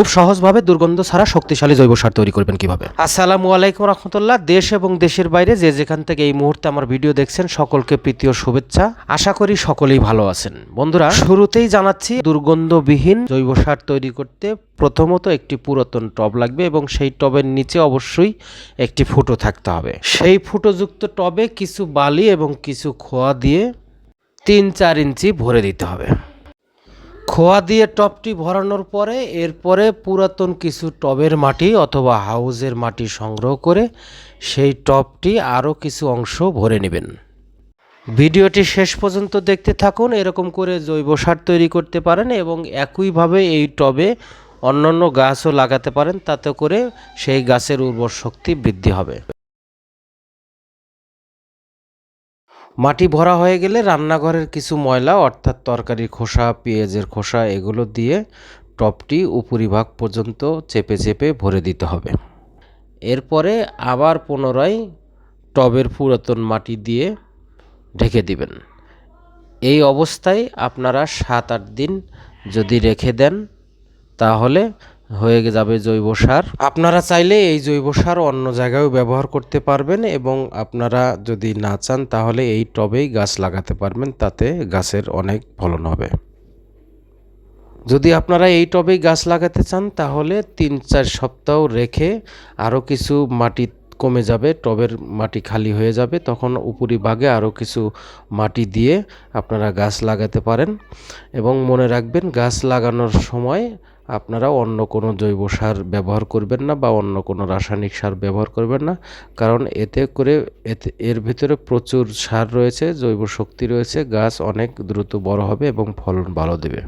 খুব সহজভাবে দুর্গন্ধ ছাড়া শক্তিশালী জৈব সার তৈরি করবেন কীভাবে? আসসালামু আলাইকুম রহমতুল্লাহ। দেশ এবং দেশের বাইরে যে যেখান থেকে এই মুহূর্তে আমার ভিডিও দেখছেন, সকলকে প্রীতীয় শুভেচ্ছা। আশা করি সকলেই ভালো আছেন। বন্ধুরা, শুরুতেই জানাচ্ছি, দুর্গন্ধবিহীন জৈব সার তৈরি করতে প্রথমত একটি পুরাতন টব লাগবে এবং সেই টবের নিচে অবশ্যই একটি ফুটো থাকতে হবে। সেই ফুটোযুক্ত টবে কিছু বালি এবং কিছু খোয়া দিয়ে তিন চার ইঞ্চি ভরে দিতে হবে। খোয়া দিয়ে টবটি ভরানোর পরে এরপরে পুরাতন কিছু টবের মাটি অথবা হাউজের মাটি সংগ্রহ করে সেই টবটি আরও কিছু অংশ ভরে নেবেন। ভিডিওটি শেষ পর্যন্ত দেখতে থাকুন, এরকম করে জৈব সার তৈরি করতে পারেন এবং একইভাবে এই টবে অন্যান্য গাছও লাগাতে পারেন, তাতে করে সেই গাছের উর্বর শক্তি বৃদ্ধি হবে। মাটি ভরা হয়ে গেলে রান্নাঘরের কিছু ময়লা, অর্থাৎ তরকারির খোসা, পেঁয়াজের খোসা, এগুলো দিয়ে টপটি উপরিভাগ পর্যন্ত চেপে চেপে ভরে দিতে হবে। এরপরে আবার পুনরায় টবের পুরাতন মাটি দিয়ে ঢেকে দিবেন। এই অবস্থায় আপনারা সাত আট দিন যদি রেখে দেন, তাহলে হয়ে যাবে জৈব সার। আপনারা চাইলে এই জৈব সার অন্য জায়গায়ও ব্যবহার করতে পারবেন এবং আপনারা যদি না চান তাহলে এই টবেই গাছ লাগাতে পারবেন, তাতে গাছের অনেক ফলন হবে। যদি আপনারা এই টবেই গাছ লাগাতে চান তাহলে তিন চার সপ্তাহ রেখে আরও কিছু মাটি কমে যাবে, টবের মাটি খালি হয়ে যাবে, তখন উপরিভাগে আরও কিছু মাটি দিয়ে আপনারা গাছ লাগাতে পারেন। এবং মনে রাখবেন, গাছ লাগানোর সময় আপনারা অন্য কোনো জৈব সার ব্যবহার করবেন না বা অন্য কোনো রাসায়নিক সার ব্যবহার করবেন না। কারণ এতে করে এতে, এর ভিতরে প্রচুর সার রয়েছে, জৈব শক্তি রয়েছে, গাছ অনেক দ্রুত বড় হবে এবং ফলন ভালো দেবে।